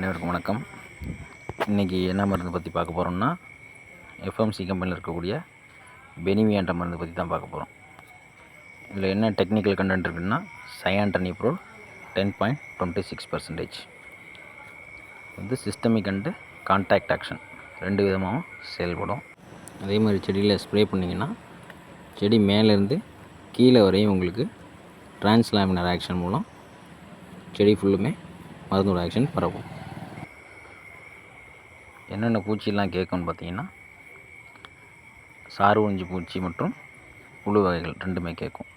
அனைவருக்கும் வணக்கம். இன்றைக்கி என்ன மருந்து பற்றி பார்க்க போகிறோம்னா எஃப்எம்சி கம்பெனியில் இருக்கக்கூடிய பெனிவியான்ற மருந்து பற்றி தான் பார்க்க போகிறோம் இதில் என்ன டெக்னிக்கல் கண்டென்ட் இருக்குன்னா cyantraniliprole ten point twenty six percentage வந்து சிஸ்டமிக் அண்டு கான்டாக்ட் ஆக்ஷன் ரெண்டு விதமாகவும் செயல்படும். அதே மாதிரி செடியில் ஸ்ப்ரே பண்ணிங்கன்னா செடி மேலேருந்து கீழே வரையும் உங்களுக்கு டிரான்ஸ்லாமினர் ஆக்ஷன் மூலம் செடி ஃபுல்லுமே மருந்தோட ஆக்ஷன் பரவும். என்னென்ன பூச்சிலாம் கேட்கும்னு பார்த்தீங்கன்னா சாறு உறிஞ்சி பூச்சி மற்றும் புழு வகைகள் ரெண்டுமே கேட்கும்.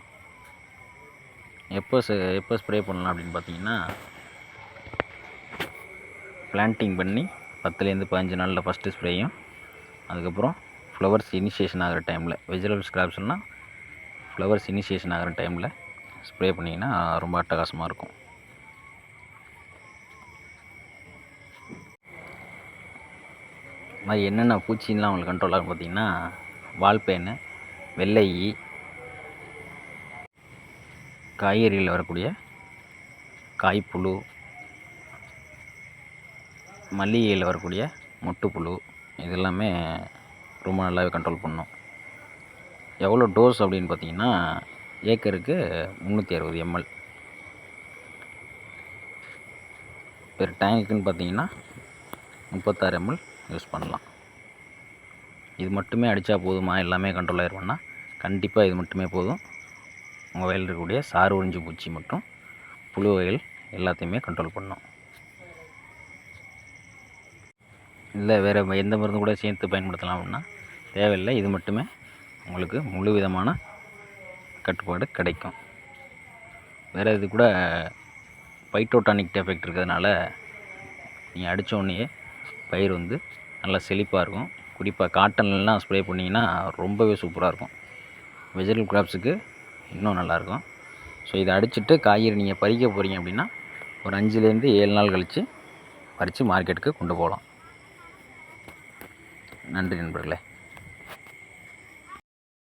எப்போ எப்போ ஸ்ப்ரே பண்ணலாம் அப்படின்னு பார்த்தீங்கன்னா பிளான்டிங் பண்ணி பத்துலேருந்து பதினஞ்சு நாளில் ஃபஸ்ட்டு ஸ்ப்ரேயும் அதுக்கப்புறம் ஃப்ளவர்ஸ் இனிஷியேஷன் ஆகிற டைமில் வெஜிடபிள்ஸ் கிராப்ஸ்னால் ஃப்ளவர்ஸ் இனிஷியேஷன் ஆகிற டைமில் ஸ்ப்ரே பண்ணிங்கன்னா ரொம்ப அட்டகாசமாக இருக்கும். இது மாதிரி என்னென்ன பூச்சின்லாம் அவங்களுக்கு கண்ட்ரோல் ஆகும் பார்த்தீங்கன்னா வால்பேனு வெள்ளை ஈ காய்கறிகளில் வரக்கூடிய காய்ப்புழு மல்லிகையில் வரக்கூடிய மொட்டுப்புழு இதெல்லாமே ரொம்ப நல்லாவே கண்ட்ரோல் பண்ணும். எவ்வளோ டோஸ் அப்படின்னு பார்த்தீங்கன்னா ஏக்கருக்கு முந்நூற்றி அறுபது எம்எல். பெர் டேங்க்குன்னு பார்த்தீங்கன்னா முப்பத்தாறு எம்எல். யூஸ் பண்ணலாம். இது மட்டுமே அடித்தா போதுமா? எல்லாமே கண்ட்ரோல் ஆயிருமான்னா கண்டிப்பாக இது மட்டுமே போதும். உங்கள் வயலில் இருக்கக்கூடிய சாறு உறிஞ்சி பூச்சி மற்றும் புழு வகைகள் எல்லாத்தையுமே கண்ட்ரோல் பண்ணும். இல்லை வேறு எந்த மருந்து கூட சேர்த்து பயன்படுத்தலாம் அப்படின்னா தேவையில்லை. இது மட்டுமே உங்களுக்கு முழு விதமான கட்டுப்பாடு கிடைக்கும். வேறு இது கூட பைட்டோடானிக் எஃபெக்ட் இருக்கிறதுனால நீங்கள் அடித்த உடனேயே பயிர் வந்து நல்லா செழிப்பாக இருக்கும். குறிப்பாக காட்டன்லாம் ஸ்ப்ரே பண்ணிங்கன்னா ரொம்பவே சூப்பராக இருக்கும். வெஜிடபிள் கிராப்ஸுக்கு இன்னும் நல்லாயிருக்கும் ஸோ இதை அடிச்சுட்டு காய்கறி நீங்கள் பறிக்க போகிறீங்க அப்படின்னா ஒரு அஞ்சுலேருந்து ஏழு நாள் கழித்து பறித்து மார்க்கெட்டுக்கு கொண்டு போகலாம். நன்றி நண்பர்களே.